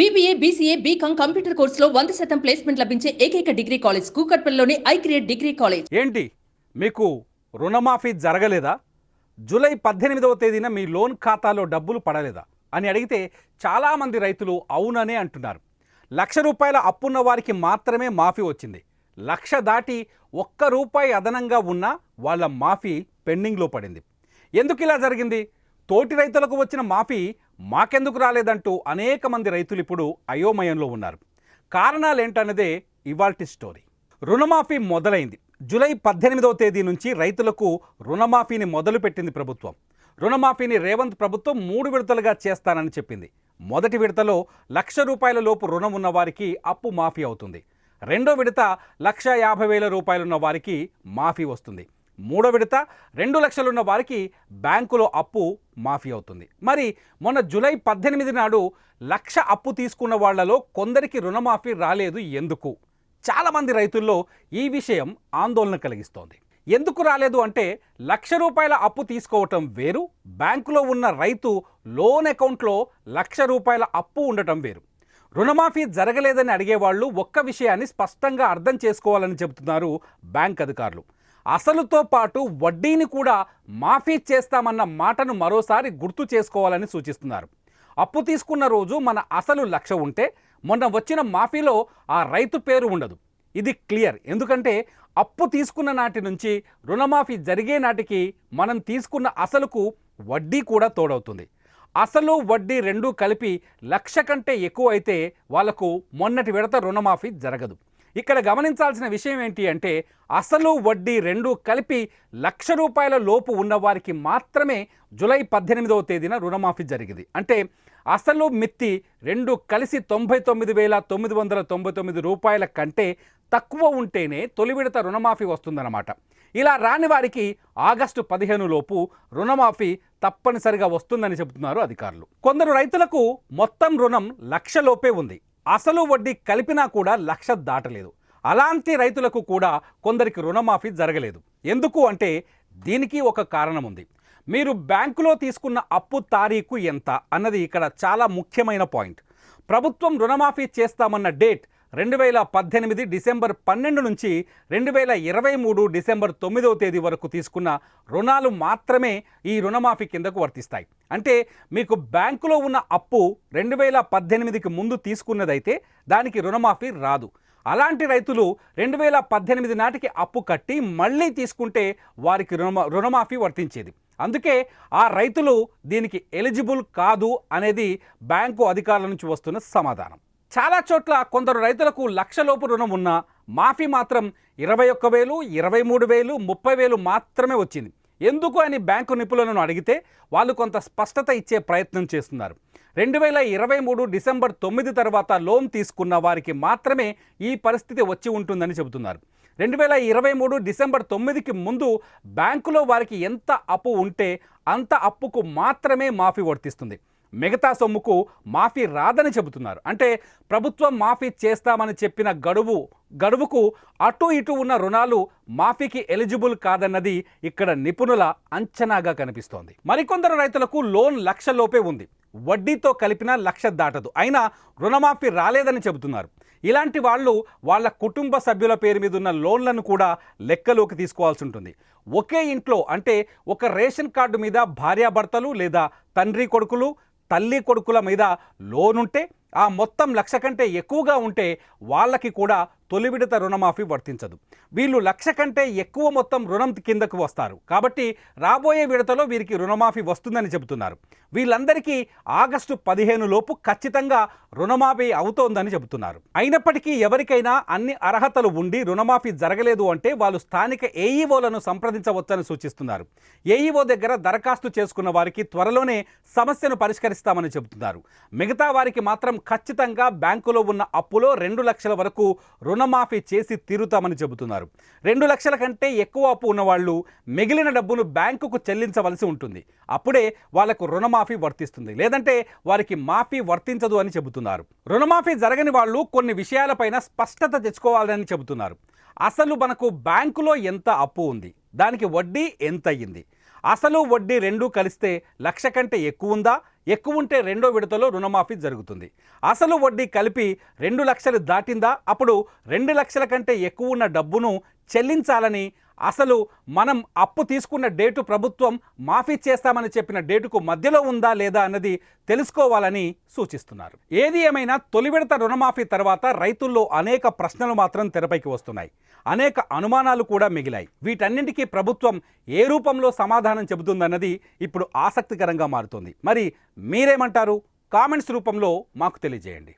BBA BCA BCom computer కోర్సులో వంద శాతం ప్లేస్మెంట్ లభించే ఏకైక డిగ్రీ కాలేజ్ కూకట్పల్లిలోని ఐ క్రియేట్ డిగ్రీ కాలేజ్ ఏంటి? మీకు రుణమాఫీ జరగలేదా? జూలై పద్దెనిమిదవ తేదీన మీ లోన్ ఖాతాలో డబ్బులు పడలేదా? అని అడిగితే చాలామంది రైతులు అవుననే అంటున్నారు. లక్ష రూపాయల అప్పున్న వారికి మాత్రమే మాఫీ వచ్చింది. లక్ష దాటి ఒక్క రూపాయి అదనంగా ఉన్నా వాళ్ళ మాఫీ పెండింగ్లో పడింది. ఎందుకు ఇలా జరిగింది? తోటి రైతులకు వచ్చిన మాఫీ మాకెందుకు రాలేదంటూ అనేక మంది రైతులు ఇప్పుడు అయోమయంలో ఉన్నారు. కారణాలేంటన్నదే ఇవాల్టి స్టోరీ. రుణమాఫీ మొదలైంది. జూలై పద్దెనిమిదవ తేదీ నుంచి రైతులకు రుణమాఫీని మొదలుపెట్టింది ప్రభుత్వం. రుణమాఫీని రేవంత్ ప్రభుత్వం మూడు విడతలుగా చేస్తానని చెప్పింది. మొదటి విడతలో లక్ష రూపాయల లోపు రుణం ఉన్న వారికి అప్పు మాఫీ అవుతుంది. రెండో విడత లక్ష యాభై వేల రూపాయలున్న వారికి మాఫీ వస్తుంది. మూడో విడత రెండు లక్షలున్న వారికి బ్యాంకులో అప్పు మాఫీ అవుతుంది. మరి మొన్న జూలై పద్దెనిమిది నాడు లక్ష అప్పు తీసుకున్న వాళ్ళలో కొందరికి రుణమాఫీ రాలేదు ఎందుకు? చాలామంది రైతుల్లో ఈ విషయం ఆందోళన కలిగిస్తోంది. ఎందుకు రాలేదు అంటే లక్ష రూపాయల అప్పు తీసుకోవటం వేరు బ్యాంకులో ఉన్న రైతు లోన్ అకౌంట్లో లక్ష రూపాయల అప్పు ఉండటం వేరు. రుణమాఫీ జరగలేదని అడిగేవాళ్ళు ఒక్క విషయాన్ని స్పష్టంగా అర్థం చేసుకోవాలని చెబుతున్నారు బ్యాంక్ అధికారులు. అసలుతో పాటు వడ్డీని కూడా మాఫీ చేస్తామన్న మాటను మరోసారి గుర్తు చేసుకోవాలని సూచిస్తున్నారు. అప్పు తీసుకున్న రోజు మన అసలు లక్ష ఉంటే మొన్న వచ్చిన మాఫీలో ఆ రైతు పేరు ఉండదు. ఇది క్లియర్. ఎందుకంటే అప్పు తీసుకున్న నాటి నుంచి రుణమాఫీ జరిగే నాటికి మనం తీసుకున్న అసలుకు వడ్డీ కూడా తోడవుతుంది. అసలు వడ్డీ రెండూ కలిపి లక్ష కంటే ఎక్కువ అయితే వాళ్ళకు మొన్నటి విడత రుణమాఫీ జరగదు. ఇక్కడ గమనించాల్సిన విషయం ఏంటి అంటే అసలు వడ్డీ రెండు కలిపి లక్ష రూపాయల లోపు ఉన్నవారికి మాత్రమే జూలై పద్దెనిమిదవ తేదీన రుణమాఫీ జరిగింది. అంటే అసలు మిత్తి రెండు కలిసి తొంభై తొమ్మిది వేల తొమ్మిది వందల తొంభై తొమ్మిది రూపాయల కంటే తక్కువ ఉంటేనే తొలి విడత రుణమాఫీ వస్తుందన్నమాట. ఇలా రాని వారికి ఆగస్టు పదిహేను లోపు రుణమాఫీ తప్పనిసరిగా వస్తుందని చెబుతున్నారు అధికారులు. కొందరు రైతులకు మొత్తం రుణం లక్ష లోపే ఉంది. అసలు వడ్డీ కలిపినా కూడా లక్ష దాటలేదు. అలాంటి రైతులకు కూడా కొందరికి రుణమాఫీ జరగలేదు. ఎందుకు అంటే దీనికి ఒక కారణం ఉంది మీరు బ్యాంకులో తీసుకున్న అప్పు తారీఖు ఎంత అన్నది ఇక్కడ చాలా ముఖ్యమైన పాయింట్. ప్రభుత్వం రుణమాఫీ చేస్తామన్న డేట్ రెండు వేల పద్దెనిమిది డిసెంబర్ పన్నెండు నుంచి రెండు వేల ఇరవై మూడు డిసెంబర్ తొమ్మిదవ తేదీ వరకు తీసుకున్న రుణాలు మాత్రమే ఈ రుణమాఫీ కిందకు వర్తిస్తాయి. అంటే మీకు బ్యాంకులో ఉన్న అప్పు రెండు వేల పద్దెనిమిదికి ముందు తీసుకున్నదైతే దానికి రుణమాఫీ రాదు. అలాంటి రైతులు రెండు వేల పద్దెనిమిది నాటికి అప్పు కట్టి మళ్ళీ తీసుకుంటే వారికి రుణ రుణమాఫీ వర్తించేది. అందుకే ఆ రైతులు దీనికి ఎలిజిబుల్ కాదు అనేది బ్యాంకు అధికారుల నుంచి వస్తున్న సమాధానం. చాలా చోట్ల కొందరు రైతులకు లక్షలోపు రుణం ఉన్నా మాఫీ మాత్రం ఇరవై ఒక్క వేలు ఇరవై మూడు వేలు ముప్పై వేలు మాత్రమే వచ్చింది. ఎందుకు అని బ్యాంకు నిపుణులను అడిగితే వాళ్ళు కొంత స్పష్టత ఇచ్చే ప్రయత్నం చేస్తున్నారు. రెండు వేల ఇరవై మూడు డిసెంబర్ తొమ్మిది తర్వాత లోన్ తీసుకున్న వారికి మాత్రమే ఈ పరిస్థితి వచ్చి ఉంటుందని చెబుతున్నారు. రెండు వేల ఇరవై మూడు డిసెంబర్ తొమ్మిదికి ముందు బ్యాంకులో వారికి ఎంత అప్పు ఉంటే అంత అప్పుకు మాత్రమే మాఫీ వర్తిస్తుంది. మిగతా సొమ్ముకు మాఫీ రాదని చెబుతున్నారు. అంటే ప్రభుత్వం మాఫీ చేస్తామని చెప్పిన గడువు గడువుకు అటు ఇటు ఉన్న రుణాలు మాఫీకి ఎలిజిబుల్ కాదన్నది ఇక్కడ నిపుణుల అంచనాగా కనిపిస్తోంది. మరికొందరు రైతులకు లోన్ లక్ష లోపే ఉంది. వడ్డీతో కలిపిన లక్ష దాటదు. అయినా రుణమాఫీ రాలేదని చెబుతున్నారు. ఇలాంటి వాళ్ళు వాళ్ళ కుటుంబ సభ్యుల పేరు మీద ఉన్న లోన్లను కూడా లెక్కలోకి తీసుకోవాల్సి ఉంటుంది. ఒకే ఇంట్లో అంటే ఒక రేషన్ కార్డు మీద భార్యాభర్తలు లేదా తండ్రి కొడుకులు తల్లి కొడుకుల మీద లోన్ ఉంటే ఆ మొత్తం లక్ష కంటే ఎక్కువగా ఉంటే వాళ్ళకి కూడా తొలి విడత రుణమాఫీ వర్తించదు. వీళ్ళు లక్ష కంటే ఎక్కువ మొత్తం రుణం కిందకు వస్తారు. కాబట్టి రాబోయే విడతలో వీరికి రుణమాఫీ వస్తుందని చెబుతున్నారు. వీళ్ళందరికీ ఆగస్టు పదిహేను లోపు ఖచ్చితంగా రుణమాఫీ అవుతోందని చెబుతున్నారు. అయినప్పటికీ ఎవరికైనా అన్ని అర్హతలు ఉండి రుణమాఫీ జరగలేదు అంటే వాళ్ళు స్థానిక ఏఈఓలను సంప్రదించవచ్చని సూచిస్తున్నారు. ఏఈఓ దగ్గర దరఖాస్తు చేసుకున్న వారికి త్వరలోనే సమస్యను పరిష్కరిస్తామని చెబుతున్నారు. మిగతా వారికి మాత్రం ఖచ్చితంగా బ్యాంకులో ఉన్న అప్పులో రెండు లక్షల వరకు రుణమాఫీ చేసి తీరుతామని చెబుతున్నారు. రెండు లక్షల కంటే ఎక్కువ అప్పు ఉన్నవాళ్ళు మిగిలిన డబ్బును బ్యాంకుకు చెల్లించవలసి ఉంటుంది. అప్పుడే వాళ్ళకు రుణమాఫీ వర్తిస్తుంది. లేదంటే వారికి మాఫీ వర్తించదు అని చెబుతున్నారు. రుణమాఫీ జరగని వాళ్ళు కొన్ని విషయాలపైన స్పష్టత తెచ్చుకోవాలని చెబుతున్నారు. అసలు మనకు బ్యాంకులో ఎంత అప్పు ఉంది? దానికి వడ్డీ ఎంత అయ్యింది అసలు వడ్డీ రెండూ కలిస్తే లక్ష కంటే ఎక్కువ ఉందా? ఎక్కువ ఉంటే రెండో విడతలో రుణమాఫీ జరుగుతుంది. అసలు వడ్డీ కలిపి రెండు లక్షలు దాటిందా? అప్పుడు రెండు లక్షల కంటే ఎక్కువ ఉన్న డబ్బును చెల్లించాలని అసలు మనం అప్పు తీసుకున్న డేటు ప్రభుత్వం మాఫీ చేస్తామని చెప్పిన డేటుకు మధ్యలో ఉందా లేదా అన్నది తెలుసుకోవాలని సూచిస్తున్నారు. ఏది ఏమైనా తొలి విడత రుణమాఫీ తర్వాత రైతుల్లో అనేక ప్రశ్నలు మాత్రం తెరపైకి వస్తున్నాయి. అనేక అనుమానాలు కూడా మిగిలాయి. వీటన్నింటికీ ప్రభుత్వం ఏ రూపంలో సమాధానం చెబుతుందన్నది ఇప్పుడు ఆసక్తికరంగా మారుతుంది. మరి మీరేమంటారు? కామెంట్స్ రూపంలో మాకు తెలియజేయండి.